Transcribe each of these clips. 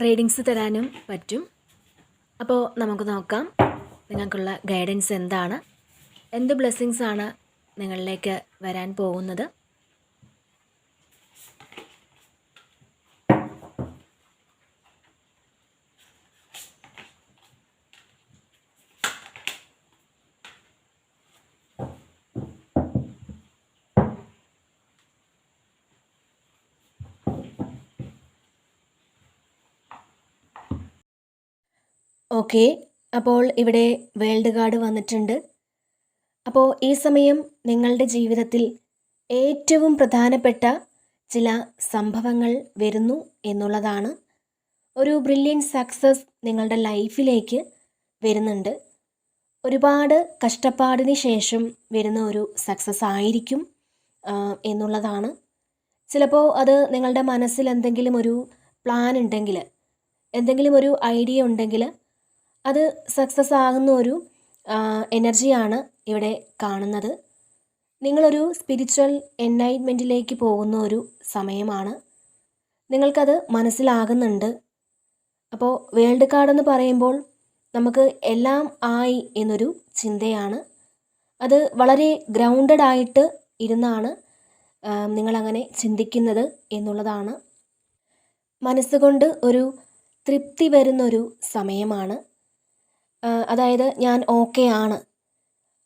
Readings തരാനും പറ്റും. അപ്പോൾ നമുക്ക് നോക്കാം നിങ്ങൾക്കുള്ള ഗൈഡൻസ് എന്താണ്. എന്ത് ബ്ലെസ്സിങ്സ് ആണ് നിങ്ങളിലേക്ക് വരാൻ പോകുന്നത്? ഓക്കെ. അപ്പോൾ ഇവിടെ വേൾഡ് കാർഡ് വന്നിട്ടുണ്ട്. അപ്പോൾ ഈ സമയം നിങ്ങളുടെ ജീവിതത്തിൽ ഏറ്റവും പ്രധാനപ്പെട്ട ചില സംഭവങ്ങൾ വരുന്നു എന്നുള്ളതാണ്. ഒരു ബ്രില്യൻ സക്സസ് നിങ്ങളുടെ ലൈഫിലേക്ക് വരുന്നുണ്ട്. ഒരുപാട് കഷ്ടപ്പാടിന് ശേഷം വരുന്ന ഒരു സക്സസ് ആയിരിക്കും എന്നുള്ളതാണ്. ചിലപ്പോൾ അത് നിങ്ങളുടെ മനസ്സിൽ എന്തെങ്കിലും ഒരു പ്ലാൻ ഉണ്ടെങ്കിൽ എന്തെങ്കിലും ഒരു ഐഡിയ ഉണ്ടെങ്കിൽ അത് സക്സസ് ആകുന്ന ഒരു എനർജിയാണ് ഇവിടെ കാണുന്നത്. നിങ്ങളൊരു സ്പിരിച്വൽ എൻലൈറ്റ്മെന്റിലേക്ക് പോകുന്ന ഒരു സമയമാണ്. നിങ്ങൾക്കത് മനസ്സിലാകുന്നുണ്ട്. അപ്പോൾ വേൾഡ് കാർഡ് എന്ന് പറയുമ്പോൾ നമുക്ക് എല്ലാം ആയി എന്നൊരു ചിന്തയാണ്. അത് വളരെ ഗ്രൗണ്ടഡ് ആയിട്ട് ഇരുന്നാണ് നിങ്ങളങ്ങനെ ചിന്തിക്കുന്നത് എന്നുള്ളതാണ്. മനസ്സുകൊണ്ട് ഒരു തൃപ്തി വരുന്നൊരു സമയമാണ്. അതായത് ഞാൻ ഓക്കെ ആണ്.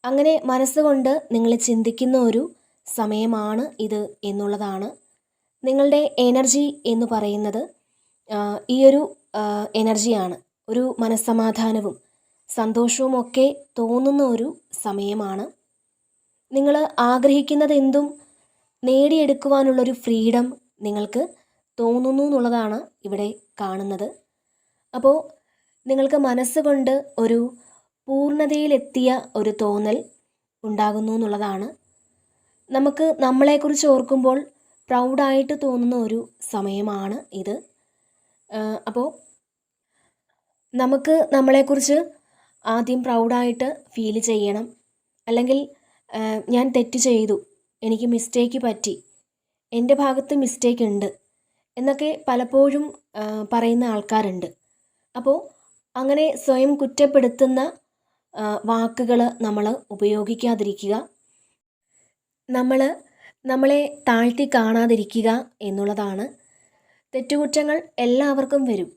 അങ്ങനെ മനസ്സുകൊണ്ട് നിങ്ങൾ ചിന്തിക്കുന്ന ഒരു സമയമാണ് ഇത് എന്നുള്ളതാണ് നിങ്ങളുടെ എനർജി എന്ന് പറയുന്നത്. ഈ ഒരു എനർജിയാണ് ഒരു മനസ്സമാധാനവും സന്തോഷവും ഒക്കെ തോന്നുന്ന ഒരു സമയമാണ്. നിങ്ങൾ ആഗ്രഹിക്കുന്നത് എന്തും നേടിയെടുക്കുവാനുള്ളൊരു ഫ്രീഡം നിങ്ങൾക്ക് തോന്നുന്നു എന്നുള്ളതാണ് ഇവിടെ കാണുന്നത്. അപ്പോൾ നിങ്ങൾക്ക് മനസ്സുകൊണ്ട് ഒരു പൂർണതയിലെത്തിയ ഒരു തോന്നൽ ഉണ്ടാകുന്നു എന്നുള്ളതാണ്. നമുക്ക് നമ്മളെക്കുറിച്ച് ഓർക്കുമ്പോൾ പ്രൗഡായിട്ട് തോന്നുന്ന ഒരു സമയമാണ് ഇത്. അപ്പോൾ നമുക്ക് നമ്മളെക്കുറിച്ച് ആദ്യം പ്രൗഡായിട്ട് ഫീൽ ചെയ്യണം. അല്ലെങ്കിൽ ഞാൻ തെറ്റ് ചെയ്തു. എനിക്ക് മിസ്റ്റേക്ക് പറ്റി. എന്റെ ഭാഗത്ത് മിസ്റ്റേക്ക് ഉണ്ട്. എന്നൊക്കെ പലപ്പോഴും പറയുന്ന ആൾക്കാരുണ്ട്. അപ്പോൾ അങ്ങനെ സ്വയം കുറ്റപ്പെടുത്തുന്ന വാക്കുകൾ നമ്മൾ ഉപയോഗിക്കാതിരിക്കുക. നമ്മൾ നമ്മളെ താഴ്ത്തി കാണാതിരിക്കുക എന്നുള്ളതാണ്. തെറ്റുകുറ്റങ്ങൾ എല്ലാവർക്കും വരും.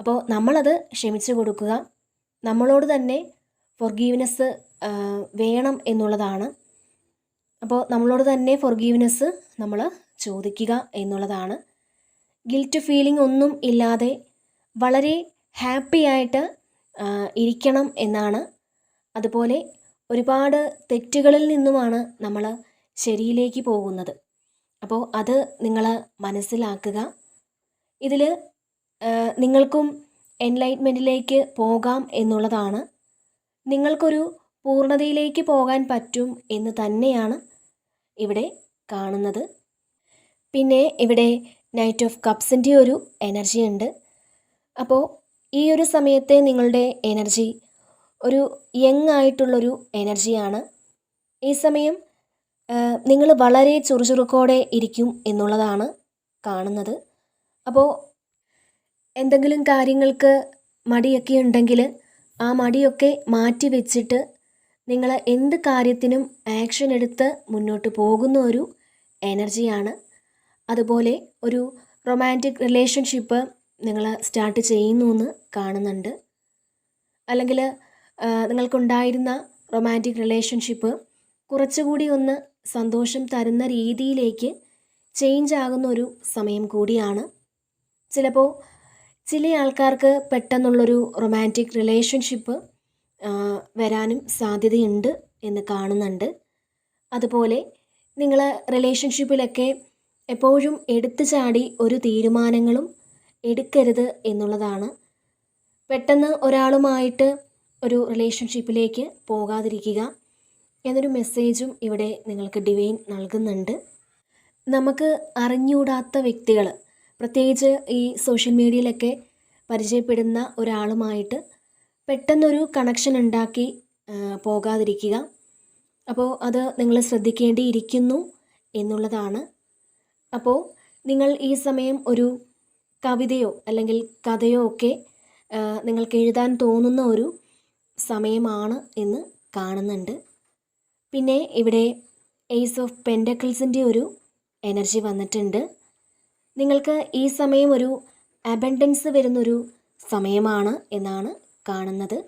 അപ്പോൾ നമ്മളത് ക്ഷമിച്ചു കൊടുക്കുക. നമ്മളോട് തന്നെ ഫൊർഗീവ്നെസ് വേണം എന്നുള്ളതാണ്. അപ്പോൾ നമ്മളോട് തന്നെ ഫൊർഗീവ്നെസ് നമ്മൾ ചോദിക്കുക എന്നുള്ളതാണ്. ഗിൽറ്റ് ഫീലിംഗ് ഒന്നും ഇല്ലാതെ വളരെ ഹാപ്പി ആയിട്ട് ഇരിക്കണം എന്നാണ്. അതുപോലെ ഒരുപാട് തെറ്റുകളിൽ നിന്നുമാണ് നമ്മൾ ശരിയിലേക്ക് പോകുന്നത്. അപ്പോൾ അത് നിങ്ങൾ മനസ്സിലാക്കുക. ഇതിൽ നിങ്ങൾക്കും എൻലൈറ്റ്മെന്റിലേക്ക് പോകാം എന്നുള്ളതാണ്. നിങ്ങൾക്കൊരു പൂർണതയിലേക്ക് പോകാൻ പറ്റും എന്ന് തന്നെയാണ് ഇവിടെ കാണുന്നത്. പിന്നെ ഇവിടെ നൈറ്റ് ഓഫ് കപ്സിന്റെ ഒരു എനർജി ഉണ്ട്. അപ്പോൾ ഈ ഒരു സമയത്തെ നിങ്ങളുടെ എനർജി ഒരു യങ് ആയിട്ടുള്ളൊരു എനർജിയാണ്. ഈ സമയം നിങ്ങൾ വളരെ ചുറുചുറുക്കോടെ ഇരിക്കും എന്നുള്ളതാണ് കാണുന്നത്. അപ്പോൾ എന്തെങ്കിലും കാര്യങ്ങൾക്ക് മടിയൊക്കെ ഉണ്ടെങ്കിൽ ആ മടിയൊക്കെ മാറ്റി വെച്ചിട്ട് നിങ്ങൾ എന്ത് കാര്യത്തിനും ആക്ഷൻ എടുത്ത് മുന്നോട്ട് പോകുന്ന ഒരു എനർജിയാണ്. അതുപോലെ ഒരു റൊമാന്റിക് റിലേഷൻഷിപ്പ് നിങ്ങൾ സ്റ്റാർട്ട് ചെയ്യുന്നു എന്ന് കാണുന്നുണ്ട്. അല്ലെങ്കിൽ നിങ്ങൾക്കുണ്ടായിരുന്ന റൊമാന്റിക് റിലേഷൻഷിപ്പ് കുറച്ചുകൂടി ഒന്ന് സന്തോഷം തരുന്ന രീതിയിലേക്ക് ചേഞ്ച് ആകുന്ന ഒരു സമയം കൂടിയാണ്. ചിലപ്പോൾ ചില ആൾക്കാർക്ക് പെട്ടെന്നുള്ളൊരു റൊമാന്റിക് റിലേഷൻഷിപ്പ് വരാനും സാധ്യതയുണ്ട് എന്ന് കാണുന്നുണ്ട്. അതുപോലെ നിങ്ങൾ റിലേഷൻഷിപ്പിലൊക്കെ എപ്പോഴും എടുത്തു ചാടി ഒരു തീരുമാനങ്ങളും എടുക്കരുത് എന്നുള്ളതാണ്. പെട്ടെന്ന് ഒരാളുമായിട്ട് ഒരു റിലേഷൻഷിപ്പിലേക്ക് പോകാതിരിക്കുക എന്നൊരു മെസ്സേജും ഇവിടെ നിങ്ങൾക്ക് ഡിവൈൻ നൽകുന്നുണ്ട്. നമുക്ക് അറിഞ്ഞുകൂടാത്ത വ്യക്തികൾ പ്രത്യേകിച്ച് ഈ സോഷ്യൽ മീഡിയയിലൊക്കെ പരിചയപ്പെടുന്ന ഒരാളുമായിട്ട് പെട്ടെന്നൊരു കണക്ഷൻ ഉണ്ടാക്കി പോകാതിരിക്കുക. അപ്പോൾ അത് നിങ്ങൾ ശ്രദ്ധിക്കേണ്ടിയിരിക്കുന്നു എന്നുള്ളതാണ്. അപ്പോൾ നിങ്ങൾ ഈ സമയം ഒരു കവിതയോ അല്ലെങ്കിൽ കഥയോ ഒക്കെ നിങ്ങൾക്ക് എഴുതാൻ തോന്നുന്ന ഒരു സമയമാണ് എന്ന് കാണുന്നുണ്ട്. പിന്നെ ഇവിടെ എയ്സ് ഓഫ് പെൻഡക്കിൾസിന്റെ ഒരു എനർജി വന്നിട്ടുണ്ട്. നിങ്ങൾക്ക് ഈ സമയം ഒരു അബൻഡൻസ് വരുന്നൊരു സമയമാണ് എന്നാണ് കാണുന്നത്.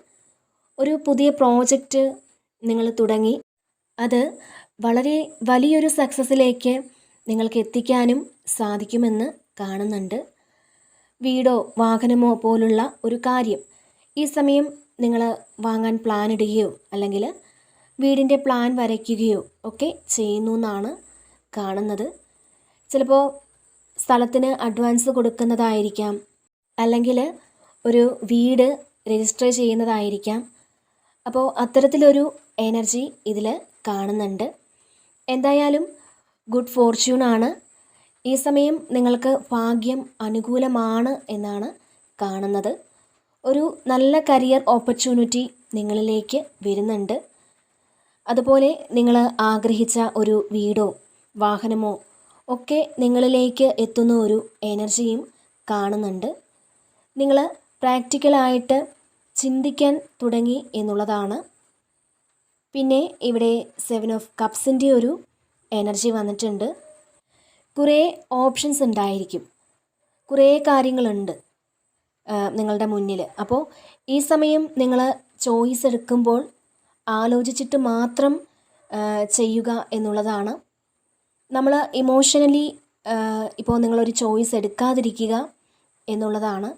ഒരു പുതിയ പ്രോജക്റ്റ് നിങ്ങൾ തുടങ്ങി. അത് വളരെ വലിയൊരു സക്സസ്സിലേക്ക് നിങ്ങൾക്ക് എത്തിക്കാനും സാധിക്കുമെന്ന് കാണുന്നുണ്ട്. വീടോ വാഹനമോ പോലുള്ള ഒരു കാര്യം ഈ സമയം നിങ്ങൾ വാങ്ങാൻ പ്ലാൻ ഇടുകയോ അല്ലെങ്കിൽ വീടിന്റെ പ്ലാൻ വരയ്ക്കുകയോ ഒക്കെ ചെയ്യുന്നു എന്നാണ് കാണുന്നത്. ചിലപ്പോൾ സ്ഥലത്തിന് അഡ്വാൻസ് കൊടുക്കുന്നതായിരിക്കാം. അല്ലെങ്കിൽ ഒരു വീട് രജിസ്റ്റർ ചെയ്യുന്നതായിരിക്കാം. അപ്പോൾ അത്തരത്തിലൊരു എനർജി ഇതിൽ കാണുന്നുണ്ട്. എന്തായാലും ഗുഡ് ഫോർച്യൂണാണ് ഈ സമയം നിങ്ങൾക്ക് ഭാഗ്യം അനുകൂലമാണ് എന്നാണ് കാണുന്നത്. ഒരു നല്ല കരിയർ ഓപ്പർച്യൂണിറ്റി നിങ്ങളിലേക്ക് വരുന്നുണ്ട്. അതുപോലെ നിങ്ങൾ ആഗ്രഹിച്ച ഒരു വീടോ വാഹനമോ ഒക്കെ നിങ്ങളിലേക്ക് എത്തുന്ന ഒരു എനർജിയും കാണുന്നുണ്ട്. നിങ്ങൾ പ്രാക്ടിക്കലായിട്ട് ചിന്തിക്കാൻ തുടങ്ങി എന്നുള്ളതാണ്. പിന്നെ ഇവിടെ സെവൻ ഓഫ് കപ്സിന്റെ ഒരു എനർജി വന്നിട്ടുണ്ട്. കുറേ ഓപ്ഷൻസ് ഉണ്ടായിരിക്കും. കുറേ കാര്യങ്ങളുണ്ട് നിങ്ങളുടെ മുന്നിൽ അപ്പോൾ ഈ സമയം നിങ്ങൾ ചോയ്സ് എടുക്കുമ്പോൾ ആലോചിച്ചിട്ട് മാത്രം ചെയ്യുക എന്നുള്ളതാണ്. നമ്മൾ ഇമോഷണലി ഇപ്പോൾ നിങ്ങളൊരു ചോയ്സ് എടുക്കാതിരിക്കുക എന്നുള്ളതാണ്.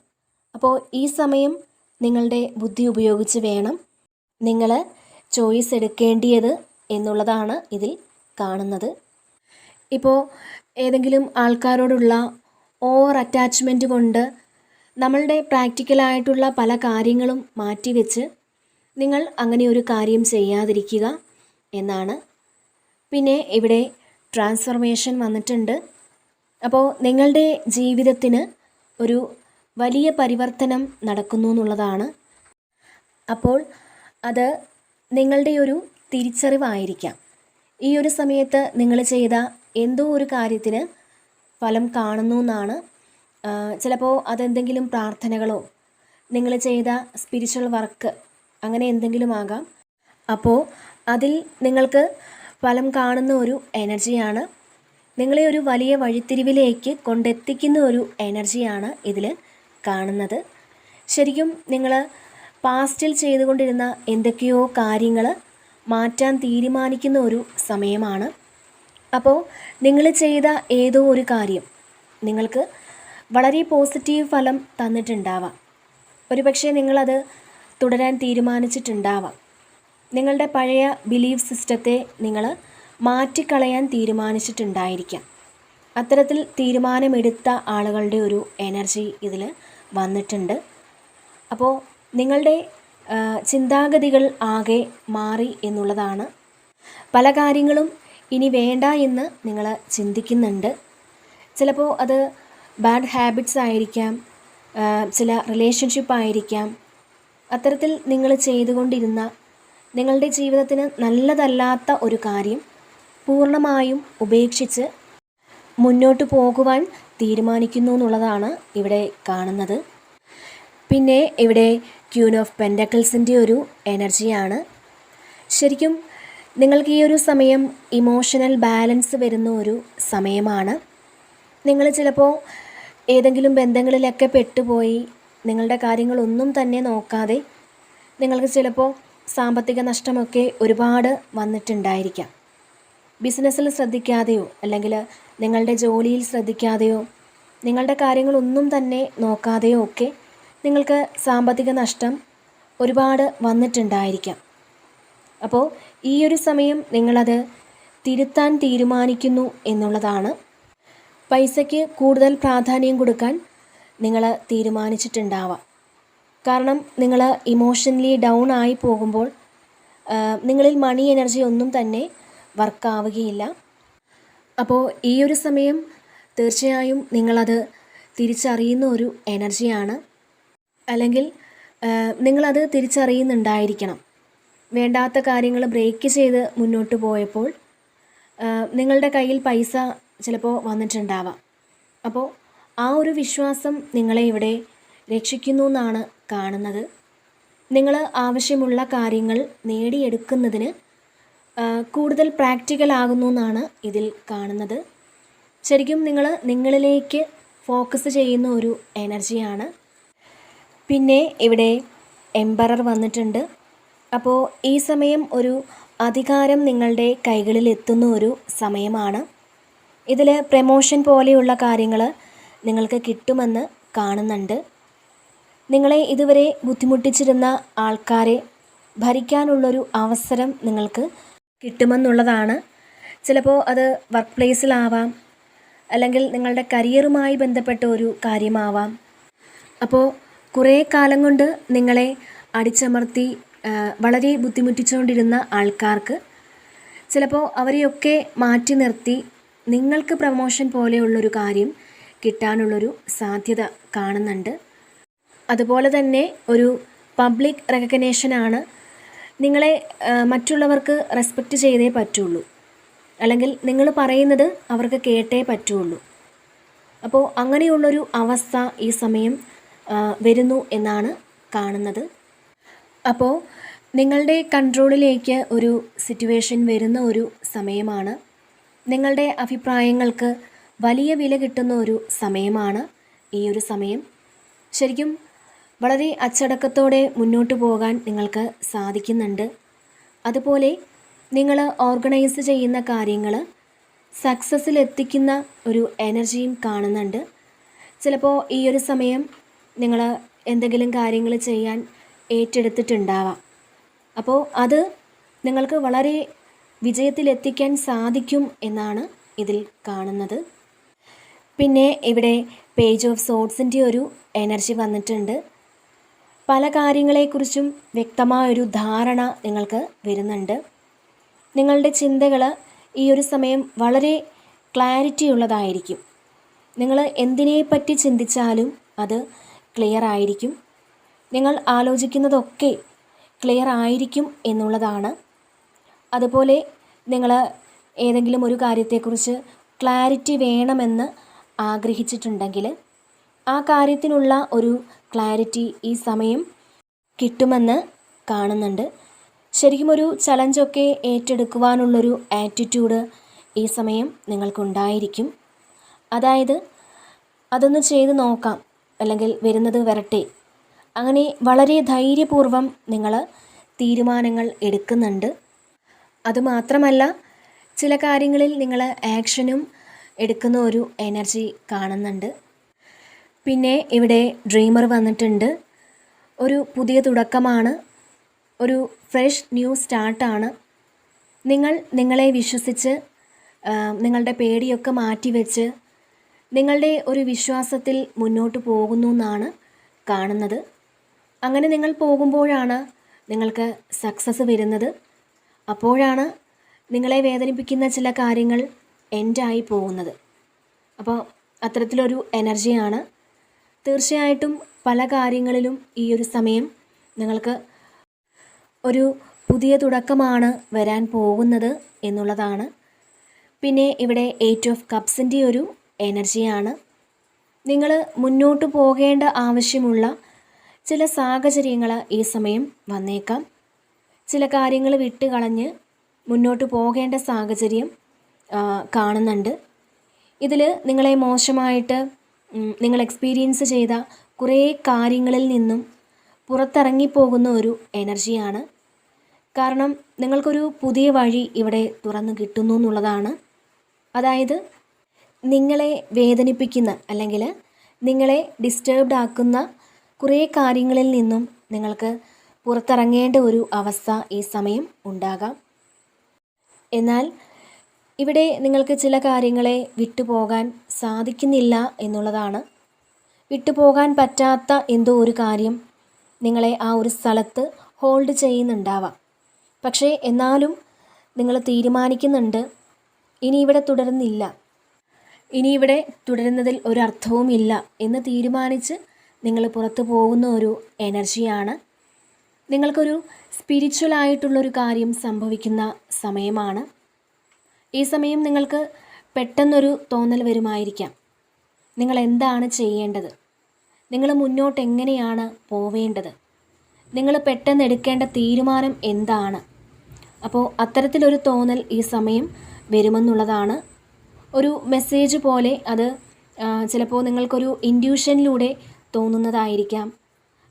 അപ്പോൾ ഈ സമയം നിങ്ങളുടെ ബുദ്ധി ഉപയോഗിച്ച് വേണം നിങ്ങൾ ചോയ്സ് എടുക്കേണ്ടിയത് എന്നുള്ളതാണ് ഇതിൽ കാണുന്നത്. ഇപ്പോൾ ഏതെങ്കിലും ആൾക്കാരോടുള്ള ഓവർ അറ്റാച്ച്മെന്റ് കൊണ്ട് നമ്മളുടെ പ്രാക്ടിക്കലായിട്ടുള്ള പല കാര്യങ്ങളും മാറ്റിവെച്ച് നിങ്ങൾ അങ്ങനെ ഒരു കാര്യം ചെയ്യാതിരിക്കുക എന്നാണ്. പിന്നെ ഇവിടെ ട്രാൻസ്ഫർമേഷൻ വന്നിട്ടുണ്ട്. അപ്പോൾ നിങ്ങളുടെ ജീവിതത്തിന് ഒരു വലിയ പരിവർത്തനം നടക്കുന്നു എന്നുള്ളതാണ്. അപ്പോൾ അത് നിങ്ങളുടെ ഒരു തിരിച്ചറിവായിരിക്കാം. ഈ ഒരു സമയത്ത് നിങ്ങൾ ചെയ്ത എന്തോ ഒരു കാര്യത്തിന് ഫലം കാണുന്നു എന്നാണ്. ചിലപ്പോൾ അതെന്തെങ്കിലും പ്രാർത്ഥനകളോ നിങ്ങൾ ചെയ്ത സ്പിരിച്വൽ വർക്ക് അങ്ങനെ എന്തെങ്കിലും ആകാം. അപ്പോൾ അതിൽ നിങ്ങൾക്ക് ഫലം കാണുന്ന ഒരു എനർജിയാണ് നിങ്ങളെ ഒരു വലിയ വഴിത്തിരിവിലേക്ക് കൊണ്ടെത്തിക്കുന്ന ഒരു എനർജിയാണ് ഇതിൽ കാണുന്നത്. ശരിക്കും നിങ്ങൾ പാസ്റ്റിൽ ചെയ്തുകൊണ്ടിരുന്ന എന്തൊക്കെയോ കാര്യങ്ങൾ മാറ്റാൻ തീരുമാനിക്കുന്ന ഒരു സമയമാണ്. അപ്പോൾ നിങ്ങൾ ചെയ്ത ഏതോ ഒരു കാര്യം നിങ്ങൾക്ക് വളരെ പോസിറ്റീവ് ഫലം തന്നിട്ടുണ്ടാവാം. ഒരുപക്ഷെ നിങ്ങളത് തുടരാൻ തീരുമാനിച്ചിട്ടുണ്ടാവാം. നിങ്ങളുടെ പഴയ ബിലീഫ് സിസ്റ്റത്തെ നിങ്ങൾ മാറ്റിക്കളയാൻ തീരുമാനിച്ചിട്ടുണ്ടായിരിക്കാം. അത്തരത്തിൽ തീരുമാനമെടുത്ത ആളുകളുടെ ഒരു എനർജി ഇതിൽ വന്നിട്ടുണ്ട്. അപ്പോൾ നിങ്ങളുടെ ചിന്താഗതികൾ ആകെ മാറി എന്നുള്ളതാണ്. പല കാര്യങ്ങളും ഇനി വേണ്ട എന്ന് നിങ്ങൾ ചിന്തിക്കുന്നുണ്ട്. ചിലപ്പോൾ അത് ബാഡ് ഹാബിറ്റ്സ് ആയിരിക്കാം ചില റിലേഷൻഷിപ്പ് ആയിരിക്കാം. അത്തരത്തിൽ നിങ്ങൾ ചെയ്തുകൊണ്ടിരുന്ന നിങ്ങളുടെ ജീവിതത്തിന് നല്ലതല്ലാത്ത ഒരു കാര്യം പൂർണമായും ഉപേക്ഷിച്ച് മുന്നോട്ട് പോകുവാൻ തീരുമാനിക്കുന്നു എന്നുള്ളതാണ് ഇവിടെ കാണുന്നത്. പിന്നെ ഇവിടെ ക്യൂൻ ഓഫ് പെൻഡക്കിൾസിന്റെ ഒരു എനർജിയാണ് ശരിക്കും നിങ്ങൾക്ക് ഈ ഒരു സമയം ഇമോഷണൽ ബാലൻസ് വരുന്ന ഒരു സമയമാണ്. നിങ്ങൾ ചിലപ്പോൾ ഏതെങ്കിലും ബന്ധങ്ങളിലൊക്കെ പെട്ടുപോയി നിങ്ങളുടെ കാര്യങ്ങളൊന്നും തന്നെ നോക്കാതെ നിങ്ങൾക്ക് ചിലപ്പോൾ സാമ്പത്തിക നഷ്ടമൊക്കെ ഒരുപാട് വന്നിട്ടുണ്ടായിരിക്കാം. ബിസിനസ്സിൽ ശ്രദ്ധിക്കാതെയോ അല്ലെങ്കിൽ നിങ്ങളുടെ ജോലിയിൽ ശ്രദ്ധിക്കാതെയോ നിങ്ങളുടെ കാര്യങ്ങളൊന്നും തന്നെ നോക്കാതെയോ ഒക്കെ നിങ്ങൾക്ക് സാമ്പത്തിക നഷ്ടം ഒരുപാട് വന്നിട്ടുണ്ടായിരിക്കാം. അപ്പോൾ ഈ ഒരു സമയം നിങ്ങളത് തിരുത്താൻ തീരുമാനിക്കുന്നു എന്നുള്ളതാണ്. പൈസയ്ക്ക് കൂടുതൽ പ്രാധാന്യം കൊടുക്കാൻ നിങ്ങൾ തീരുമാനിച്ചിട്ടുണ്ടാവാം കാരണം നിങ്ങൾ ഇമോഷണലി ഡൗൺ ആയി പോകുമ്പോൾ നിങ്ങളിൽ മണി എനർജി ഒന്നും തന്നെ വർക്കാവുകയില്ല അപ്പോൾ ഈ ഒരു സമയം തീർച്ചയായും നിങ്ങളത് തിരിച്ചറിയുന്ന ഒരു എനർജിയാണ് അല്ലെങ്കിൽ നിങ്ങളത് തിരിച്ചറിയുന്നുണ്ടായിരിക്കണം. വേണ്ടാത്ത കാര്യങ്ങൾ ബ്രേക്ക് ചെയ്ത് മുന്നോട്ട് പോയപ്പോൾ നിങ്ങളുടെ കയ്യിൽ പൈസ ചിലപ്പോൾ വന്നിട്ടുണ്ടാവാം. അപ്പോൾ ആ ഒരു വിശ്വാസം നിങ്ങളെ ഇവിടെ രക്ഷിക്കുന്നു എന്നാണ് കാണുന്നത്. നിങ്ങൾ ആവശ്യമുള്ള കാര്യങ്ങൾ നേടിയെടുക്കുന്നതിന് കൂടുതൽ പ്രാക്ടിക്കൽ ആകുന്നു എന്നാണ് ഇതിൽ കാണുന്നത്. ശരിക്കും നിങ്ങൾ നിങ്ങളിലേക്ക് ഫോക്കസ് ചെയ്യുന്ന ഒരു എനർജിയാണ് പിന്നെ ഇവിടെ എംബറർ വന്നിട്ടുണ്ട്. അപ്പോൾ ഈ സമയം ഒരു അധികാരം നിങ്ങളുടെ കൈകളിൽ എത്തുന്ന ഒരു സമയമാണ്. ഇതിൽ പ്രമോഷൻ പോലെയുള്ള കാര്യങ്ങൾ നിങ്ങൾക്ക് കിട്ടുമെന്ന് കാണുന്നുണ്ട്. നിങ്ങളെ ഇതുവരെ ബുദ്ധിമുട്ടിച്ചിരുന്ന ആൾക്കാരെ ഭരിക്കാനുള്ളൊരു അവസരം നിങ്ങൾക്ക് കിട്ടുമെന്നുള്ളതാണ്. ചിലപ്പോൾ അത് വർക്ക് പ്ലേസിലാവാം അല്ലെങ്കിൽ നിങ്ങളുടെ കരിയറുമായി ബന്ധപ്പെട്ട ഒരു കാര്യമാവാം. അപ്പോൾ കുറേ കാലം കൊണ്ട് നിങ്ങളെ അടിച്ചമർത്തി വളരെ ബുദ്ധിമുട്ടിച്ചുകൊണ്ടിരുന്ന ആൾക്കാർക്ക് ചിലപ്പോൾ അവരെയൊക്കെ മാറ്റി നിർത്തി നിങ്ങൾക്ക് പ്രമോഷൻ പോലെയുള്ളൊരു കാര്യം കിട്ടാനുള്ളൊരു സാധ്യത കാണുന്നുണ്ട്. അതുപോലെ തന്നെ ഒരു പബ്ലിക് റെക്കഗ്നേഷനാണ് നിങ്ങളെ മറ്റുള്ളവർക്ക് റെസ്പെക്റ്റ് ചെയ്തേ പറ്റുള്ളൂ. അല്ലെങ്കിൽ നിങ്ങൾ പറയുന്നത് അവർക്ക് കേട്ടേ പറ്റുള്ളൂ. അപ്പോൾ അങ്ങനെയുള്ളൊരു അവസ്ഥ ഈ സമയം വരുന്നു എന്നാണ് കാണുന്നത്. അപ്പോൾ നിങ്ങളുടെ കൺട്രോളിലേക്ക് ഒരു സിറ്റുവേഷൻ വരുന്ന ഒരു സമയമാണ്. നിങ്ങളുടെ അഭിപ്രായങ്ങൾക്ക് വലിയ വില കിട്ടുന്ന ഒരു സമയമാണ് ഈ ഒരു സമയം. ശരിക്കും വളരെ അച്ചടക്കത്തോടെ മുന്നോട്ട് പോകാൻ നിങ്ങൾക്ക് സാധിക്കുന്നുണ്ട്. അതുപോലെ നിങ്ങൾ ഓർഗനൈസ് ചെയ്യുന്ന കാര്യങ്ങൾ സക്സസ്സിൽ എത്തിക്കുന്ന ഒരു എനർജിയും കാണുന്നുണ്ട്. ചിലപ്പോൾ ഈ ഒരു സമയം നിങ്ങൾ എന്തെങ്കിലും കാര്യങ്ങൾ ചെയ്യാൻ ഏറ്റെടുത്തിട്ടുണ്ടാവാം. അപ്പോൾ അത് നിങ്ങൾക്ക് വളരെ വിജയത്തിലെത്തിക്കാൻ സാധിക്കും എന്നാണ് ഇതിൽ കാണുന്നത്. പിന്നെ ഇവിടെ പേജ് ഓഫ് സോട്സിന്റെ ഒരു എനർജി വന്നിട്ടുണ്ട്. പല കാര്യങ്ങളെക്കുറിച്ചും വ്യക്തമായൊരു ധാരണ നിങ്ങൾക്ക് വരുന്നുണ്ട്. നിങ്ങളുടെ ചിന്തകൾ ഈ ഒരു സമയം വളരെ ക്ലാരിറ്റി ഉള്ളതായിരിക്കും. നിങ്ങൾ എന്തിനെപ്പറ്റി ചിന്തിച്ചാലും അത് ക്ലിയർ ആയിരിക്കും. നിങ്ങൾ ആലോചിക്കുന്നതൊക്കെ ക്ലിയർ ആയിരിക്കും എന്നുള്ളതാണ്. അതുപോലെ നിങ്ങൾ ഏതെങ്കിലും ഒരു കാര്യത്തെക്കുറിച്ച് ക്ലാരിറ്റി വേണമെന്ന് ആഗ്രഹിച്ചിട്ടുണ്ടെങ്കിൽ ആ കാര്യത്തിനുള്ള ഒരു ക്ലാരിറ്റി ഈ സമയം കിട്ടുമെന്ന് കാണുന്നുണ്ട്. ശരിക്കും ഒരു ചലഞ്ചൊക്കെ ഏറ്റെടുക്കുവാനുള്ളൊരു ആറ്റിറ്റ്യൂഡ് ഈ സമയം നിങ്ങൾക്കുണ്ടായിരിക്കും. അതായത് അതൊന്ന് ചെയ്ത് നോക്കാം. അല്ലെങ്കിൽ വരുന്നത് വരട്ടെ. അങ്ങനെ വളരെ ധൈര്യപൂർവം നിങ്ങൾ തീരുമാനങ്ങൾ എടുക്കുന്നുണ്ട്. അതുമാത്രമല്ല ചില കാര്യങ്ങളിൽ നിങ്ങൾ ആക്ഷനും എടുക്കുന്ന ഒരു എനർജി കാണുന്നുണ്ട്. പിന്നെ ഇവിടെ ഡ്രീമർ വന്നിട്ടുണ്ട്. ഒരു പുതിയ തുടക്കമാണ്. ഒരു ഫ്രഷ് ന്യൂ സ്റ്റാർട്ടാണ്. നിങ്ങൾ നിങ്ങളെ വിശ്വസിച്ച് നിങ്ങളുടെ പേടിയൊക്കെ മാറ്റിവെച്ച് നിങ്ങളുടെ ഒരു വിശ്വാസത്തിൽ മുന്നോട്ട് പോകുന്നു എന്നാണ് കാണുന്നത്. അങ്ങനെ നിങ്ങൾ പോകുമ്പോഴാണ് നിങ്ങൾക്ക് സക്സസ് വരുന്നത്. അപ്പോഴാണ് നിങ്ങളെ വേദനിപ്പിക്കുന്ന ചില കാര്യങ്ങൾ എൻഡായി പോകുന്നത്. അപ്പോൾ അത്തരത്തിലൊരു എനർജിയാണ് തീർച്ചയായിട്ടും പല കാര്യങ്ങളിലും ഈ ഒരു സമയം നിങ്ങൾക്ക് ഒരു പുതിയ തുടക്കമാണ് വരാൻ പോകുന്നത് എന്നുള്ളതാണ്. പിന്നെ ഇവിടെ എയ്റ്റ് ഓഫ് കപ്സിന്റെ ഒരു എനർജിയാണ് നിങ്ങൾ മുന്നോട്ട് പോകേണ്ട ആവശ്യമുള്ള ചില സാഹചര്യങ്ങൾ ഈ സമയം വന്നേക്കാം. ചില കാര്യങ്ങൾ വിട്ട് കളഞ്ഞ് മുന്നോട്ട് പോകേണ്ട സാഹചര്യം കാണുന്നുണ്ട്. ഇതിൽ നിങ്ങളെ മോശമായിട്ട് നിങ്ങൾ എക്സ്പീരിയൻസ് ചെയ്ത കുറേ കാര്യങ്ങളിൽ നിന്നും പുറത്തിറങ്ങിപ്പോകുന്ന ഒരു എനർജിയാണ് കാരണം നിങ്ങൾക്കൊരു പുതിയ വഴി ഇവിടെ തുറന്നു കിട്ടുന്നു എന്നുള്ളതാണ്. അതായത് നിങ്ങളെ വേദനിപ്പിക്കുന്ന അല്ലെങ്കിൽ നിങ്ങളെ ഡിസ്റ്റേബ്ഡ് ആക്കുന്ന കുറേ കാര്യങ്ങളിൽ നിന്നും നിങ്ങൾക്ക് പുറത്തിറങ്ങേണ്ട ഒരു അവസ്ഥ ഈ സമയം ഉണ്ടാകാം. എന്നാൽ ഇവിടെ നിങ്ങൾക്ക് ചില കാര്യങ്ങളെ വിട്ടുപോകാൻ സാധിക്കുന്നില്ല എന്നുള്ളതാണ്. വിട്ടുപോകാൻ പറ്റാത്ത എന്തോ ഒരു കാര്യം നിങ്ങളെ ആ ഒരു സ്ഥലത്ത് ഹോൾഡ് ചെയ്യുന്നുണ്ടാവാം. പക്ഷേ എന്നാലും നിങ്ങൾ തീരുമാനിക്കുന്നുണ്ട്. ഇനി ഇവിടെ തുടരുന്നില്ല. ഇനി ഇവിടെ തുടരുന്നതിൽ ഒരർത്ഥവുമില്ല എന്ന് തീരുമാനിച്ച് നിങ്ങൾ പുറത്തു പോകുന്ന ഒരു എനർജിയാണ്. നിങ്ങൾക്കൊരു സ്പിരിച്വൽ ആയിട്ടുള്ളൊരു കാര്യം സംഭവിക്കുന്ന സമയമാണ്. ഈ സമയം നിങ്ങൾക്ക് പെട്ടെന്നൊരു തോന്നൽ വരുമായിരിക്കാം. നിങ്ങൾ എന്താണ് ചെയ്യേണ്ടത്? നിങ്ങൾ മുന്നോട്ട് എങ്ങനെയാണ് പോവേണ്ടത്? നിങ്ങൾ പെട്ടെന്ന് എടുക്കേണ്ട തീരുമാനം എന്താണ്? അപ്പോൾ അത്തരത്തിലൊരു തോന്നൽ ഈ സമയം വരുമെന്നുള്ളതാണ്. ഒരു മെസ്സേജ് പോലെ അത് ചിലപ്പോൾ നിങ്ങൾക്കൊരു ഇൻഡ്യൂഷനിലൂടെ തോന്നുന്നതായിരിക്കാം.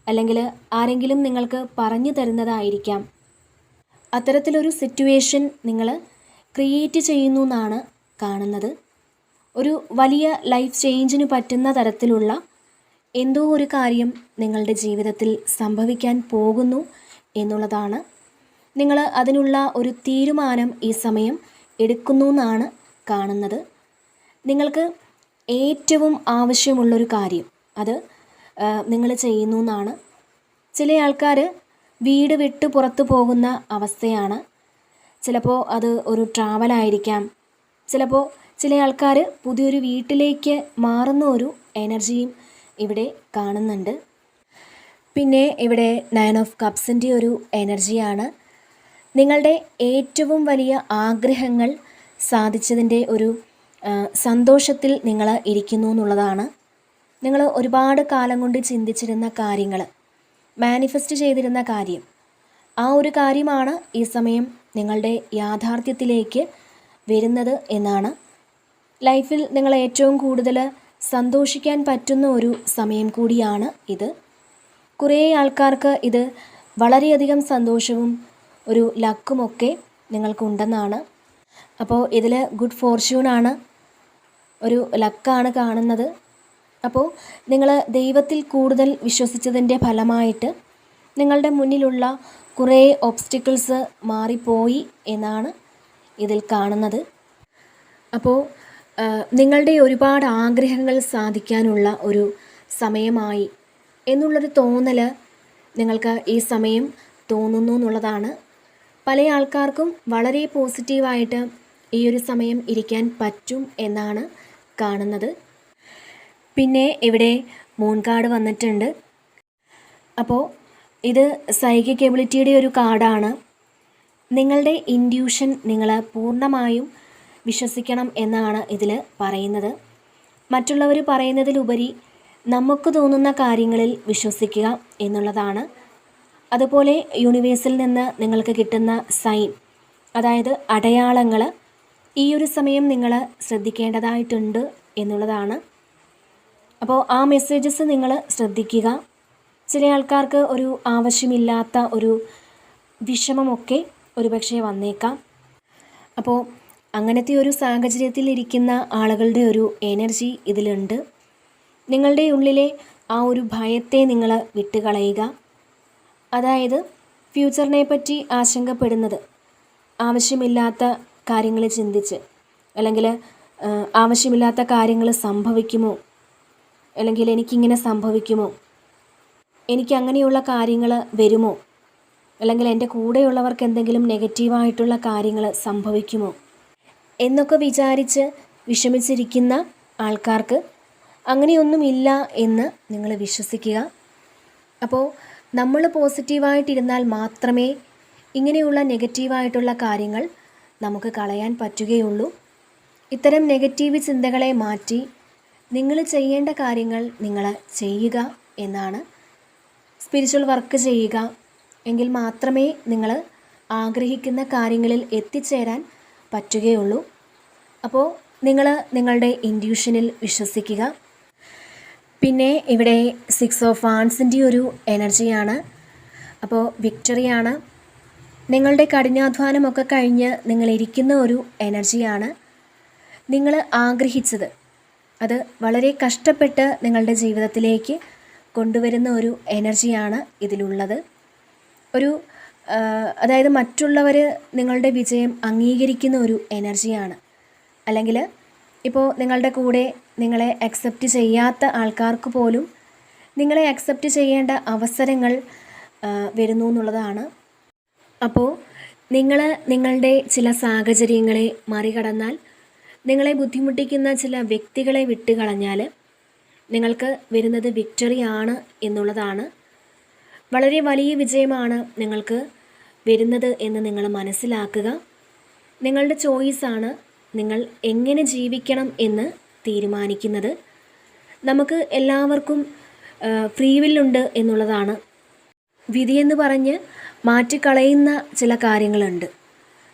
അല്ലെങ്കിൽ ആരെങ്കിലും നിങ്ങൾക്ക് പറഞ്ഞു തരുന്നതായിരിക്കാം. അത്തരത്തിലൊരു സിറ്റുവേഷൻ നിങ്ങൾ ക്രിയേറ്റ് ചെയ്യുന്നു എന്നാണ് കാണുന്നത്. ഒരു വലിയ ലൈഫ് ചേഞ്ചിന് പറ്റുന്ന തരത്തിലുള്ള എന്തോ ഒരു കാര്യം നിങ്ങളുടെ ജീവിതത്തിൽ സംഭവിക്കാൻ പോകുന്നു എന്നുള്ളതാണ്. നിങ്ങൾ അതിനുള്ള ഒരു തീരുമാനം ഈ സമയം എടുക്കുന്നു എന്നാണ് കാണുന്നത്. നിങ്ങൾക്ക് ഏറ്റവും ആവശ്യമുള്ളൊരു കാര്യം അത് നിങ്ങൾ ചെയ്യുന്നു എന്നാണ് ചില ആൾക്കാർ വീട് വിട്ട് പുറത്തു പോകുന്ന അവസ്ഥയാണ്. ചിലപ്പോൾ അത് ഒരു ട്രാവലായിരിക്കാം. ചിലപ്പോൾ ചില ആൾക്കാർ പുതിയൊരു വീട്ടിലേക്ക് മാറുന്ന ഒരു എനർജിയും ഇവിടെ കാണുന്നുണ്ട്. പിന്നെ ഇവിടെ നയൻ ഓഫ് കപ്സിന്റെ ഒരു എനർജിയാണ്. നിങ്ങളുടെ ഏറ്റവും വലിയ ആഗ്രഹങ്ങൾ സാധിച്ചതിന്റെ ഒരു സന്തോഷത്തിൽ നിങ്ങൾ ഇരിക്കുന്നു എന്നുള്ളതാണ് നിങ്ങൾ ഒരുപാട് കാലം കൊണ്ട് ചിന്തിച്ചിരുന്ന കാര്യങ്ങൾ മാനിഫെസ്റ്റ് ചെയ്തിരുന്ന കാര്യം. ആ ഒരു കാര്യമാണ് ഈ സമയം നിങ്ങളുടെ യാഥാർത്ഥ്യത്തിലേക്ക് വരുന്നത് എന്നാണ്. ലൈഫിൽ നിങ്ങൾ ഏറ്റവും കൂടുതൽ സന്തോഷിക്കാൻ പറ്റുന്ന ഒരു സമയം കൂടിയാണ് ഇത്. കുറേ ആൾക്കാർക്ക് ഇത് വളരെയധികം സന്തോഷവും ഒരു ലക്കുമൊക്കെ നിങ്ങൾക്കുണ്ടെന്നാണ്. അപ്പോൾ ഇതിൽ ഗുഡ് ഫോർച്യൂണാണ് ഒരു ലക്കാണ് കാണുന്നത്. അപ്പോൾ നിങ്ങൾ ദൈവത്തിൽ കൂടുതൽ വിശ്വസിച്ചതിന്റെ ഫലമായിട്ട് നിങ്ങളുടെ മുന്നിലുള്ള കുറേ ഒബ്സ്റ്റിക്കിൾസ് മാറിപ്പോയി എന്നാണ് ഇതിൽ കാണുന്നത്. അപ്പോൾ നിങ്ങളുടെ ഒരുപാട് ആഗ്രഹങ്ങൾ സാധിക്കാനുള്ള ഒരു സമയമായി എന്നുള്ളൊരു തോന്നൽ നിങ്ങൾക്ക് ഈ സമയം തോന്നുന്നു എന്നുള്ളതാണ്. പല ആൾക്കാർക്കും വളരെ പോസിറ്റീവായിട്ട് ഈ ഒരു സമയം ഇരിക്കാൻ പറ്റും എന്നാണ് കാണുന്നത്. പിന്നെ ഇവിടെ മൂൺ കാർഡ് വന്നിട്ടുണ്ട്. അപ്പോൾ ഇത് സൈക്കിക് എബിലിറ്റിയുടെ ഒരു കാർഡാണ് നിങ്ങളുടെ ഇൻഡ്യൂഷൻ നിങ്ങൾ പൂർണമായും വിശ്വസിക്കണം എന്നാണ് ഇതിൽ പറയുന്നത്. മറ്റുള്ളവർ പറയുന്നതിലുപരി നമുക്ക് തോന്നുന്ന കാര്യങ്ങളിൽ വിശ്വസിക്കുക എന്നുള്ളതാണ്. അതുപോലെ യൂണിവേഴ്സിൽ നിന്ന് നിങ്ങൾക്ക് കിട്ടുന്ന സൈൻ അതായത് അടയാളങ്ങൾ ഈ ഒരു സമയം നിങ്ങൾ ശ്രദ്ധിക്കേണ്ടതായിട്ടുണ്ട് എന്നുള്ളതാണ്. അപ്പോൾ ആ മെസ്സേജസ് നിങ്ങൾ ശ്രദ്ധിക്കുക. ചില ആൾക്കാർക്ക് ഒരു ആവശ്യമില്ലാത്ത ഒരു വിഷമമൊക്കെ ഒരുപക്ഷെ വന്നേക്കാം. അപ്പോൾ അങ്ങനത്തെ ഒരു സാഹചര്യത്തിൽ ഇരിക്കുന്ന ആളുകളുടെ ഒരു എനർജി ഇതിലുണ്ട്. നിങ്ങളുടെ ഉള്ളിലെ ആ ഒരു ഭയത്തെ നിങ്ങൾ വിട്ടുകളയുക. അതായത് ഫ്യൂച്ചറിനെ പറ്റി ആശങ്കപ്പെടുന്നത്. ആവശ്യമില്ലാത്ത കാര്യങ്ങൾ ചിന്തിച്ച്. അല്ലെങ്കിൽ ആവശ്യമില്ലാത്ത കാര്യങ്ങൾ സംഭവിക്കുമോ അല്ലെങ്കിൽ എനിക്കിങ്ങനെ സംഭവിക്കുമോ? എനിക്ക് അങ്ങനെയുള്ള കാര്യങ്ങൾ വരുമോ? അല്ലെങ്കിൽ എന്റെ കൂടെയുള്ളവർക്ക് എന്തെങ്കിലും നെഗറ്റീവായിട്ടുള്ള കാര്യങ്ങൾ സംഭവിക്കുമോ? എന്നൊക്കെ വിചാരിച്ച് വിഷമിച്ചിരിക്കുന്ന ആൾക്കാർക്ക് അങ്ങനെയൊന്നുമില്ല എന്ന് നിങ്ങൾ വിശ്വസിക്കുക. അപ്പോൾ നമ്മൾ പോസിറ്റീവായിട്ടിരുന്നാൽ മാത്രമേ ഇങ്ങനെയുള്ള നെഗറ്റീവായിട്ടുള്ള കാര്യങ്ങൾ നമുക്ക് കളയാൻ പറ്റുകയുള്ളൂ. ഇത്തരം നെഗറ്റീവ് ചിന്തകളെ മാറ്റി നിങ്ങൾ ചെയ്യേണ്ട കാര്യങ്ങൾ നിങ്ങൾ ചെയ്യുക എന്നാണ്. സ്പിരിച്വൽ വർക്ക് ചെയ്യുക എങ്കിൽ മാത്രമേ നിങ്ങൾ ആഗ്രഹിക്കുന്ന കാര്യങ്ങളിൽ എത്തിച്ചേരാൻ പറ്റുകയുള്ളൂ. അപ്പോൾ നിങ്ങൾ നിങ്ങളുടെ ഇൻഡ്യൂഷനിൽ വിശ്വസിക്കുക. പിന്നെ ഇവിടെ സിക്സ് ഓഫ് ആൺസിന്റെ ഒരു എനർജിയാണ് അപ്പോൾ വിക്ടറിയാണ് നിങ്ങളുടെ കഠിനാധ്വാനമൊക്കെ കഴിഞ്ഞ് നിങ്ങളിരിക്കുന്ന ഒരു എനർജിയാണ് നിങ്ങൾ ആഗ്രഹിച്ചത് അത് വളരെ കഷ്ടപ്പെട്ട് നിങ്ങളുടെ ജീവിതത്തിലേക്ക് കൊണ്ടുവരുന്ന ഒരു എനർജിയാണ് ഇതിലുള്ളത്. ഒരു അതായത് മറ്റുള്ളവർ നിങ്ങളുടെ വിജയം അംഗീകരിക്കുന്ന ഒരു എനർജിയാണ്. അല്ലെങ്കിൽ ഇപ്പോൾ നിങ്ങളുടെ കൂടെ നിങ്ങളെ അക്സെപ്റ്റ് ചെയ്യാത്ത ആൾക്കാർക്ക് പോലും നിങ്ങളെ അക്സെപ്റ്റ് ചെയ്യേണ്ട അവസരങ്ങൾ വരുന്നു എന്നുള്ളതാണ്. അപ്പോൾ നിങ്ങൾ നിങ്ങളുടെ ചില സാഹചര്യങ്ങളെ മറികടന്നാൽ നിങ്ങളെ ബുദ്ധിമുട്ടിക്കുന്ന ചില വ്യക്തികളെ വിട്ടുകളഞ്ഞാൽ നിങ്ങൾക്ക് വരുന്നത് വിക്ടറി ആണ് എന്നുള്ളതാണ്. വളരെ വലിയ വിജയമാണ് നിങ്ങൾക്ക് വരുന്നത് എന്ന് നിങ്ങൾ മനസ്സിലാക്കുക. നിങ്ങളുടെ ചോയ്സാണ് നിങ്ങൾ എങ്ങനെ ജീവിക്കണം എന്ന് തീരുമാനിക്കുന്നത്. നമുക്ക് എല്ലാവർക്കും ഫ്രീ വില്ലുണ്ട് എന്നുള്ളതാണ്. വിധിയെന്ന് പറഞ്ഞ് മാറ്റിക്കളയുന്ന ചില കാര്യങ്ങളുണ്ട്.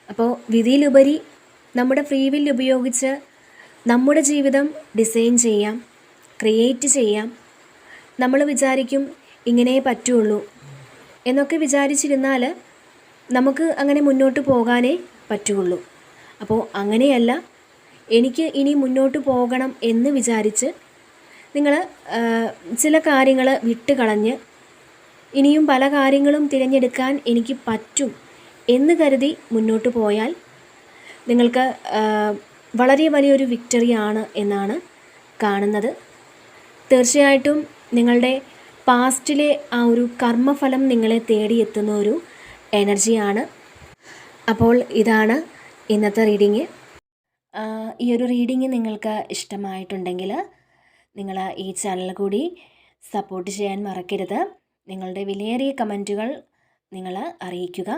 അപ്പോൾ വിധിയിലുപരി നമ്മുടെ ഫ്രീ വില്ല് ഉപയോഗിച്ച് നമ്മുടെ ജീവിതം ഡിസൈൻ ചെയ്യാം ക്രിയേറ്റ് ചെയ്യാം. നമ്മൾ വിചാരിക്കും ഇങ്ങനെ പറ്റുള്ളൂ എന്നൊക്കെ വിചാരിച്ചിരുന്നാൽ നമുക്ക് അങ്ങനെ മുന്നോട്ട് പോകാനേ പറ്റുള്ളൂ. അപ്പോൾ അങ്ങനെയല്ല എനിക്ക് ഇനി മുന്നോട്ട് പോകണം എന്ന് വിചാരിച്ച് നിങ്ങൾ ചില കാര്യങ്ങൾ വിട്ടുകളഞ്ഞ് ഇനിയും പല കാര്യങ്ങളും തിരഞ്ഞെടുക്കാൻ എനിക്ക് പറ്റും എന്ന് കരുതി മുന്നോട്ട് പോയാൽ നിങ്ങൾക്ക് വളരെ വലിയൊരു വിക്ടറിയാണ് എന്നാണ് കാണുന്നത്. തീർച്ചയായിട്ടും നിങ്ങളുടെ പാസ്റ്റിലെ ആ ഒരു കർമ്മഫലം നിങ്ങളെ തേടിയെത്തുന്ന ഒരു എനർജിയാണ്. അപ്പോൾ ഇതാണ് ഇന്നത്തെ റീഡിങ്. ഈ ഒരു റീഡിങ് നിങ്ങൾക്ക് ഇഷ്ടമായിട്ടുണ്ടെങ്കിൽ നിങ്ങൾ ഈ ചാനൽ കൂടി സപ്പോർട്ട് ചെയ്യാൻ മറക്കരുത്. നിങ്ങളുടെ വിലയേറിയ കമന്റുകൾ നിങ്ങൾ അറിയിക്കുക.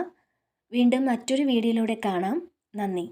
വീണ്ടും മറ്റൊരു വീഡിയോയിലൂടെ കാണാം. നന്ദി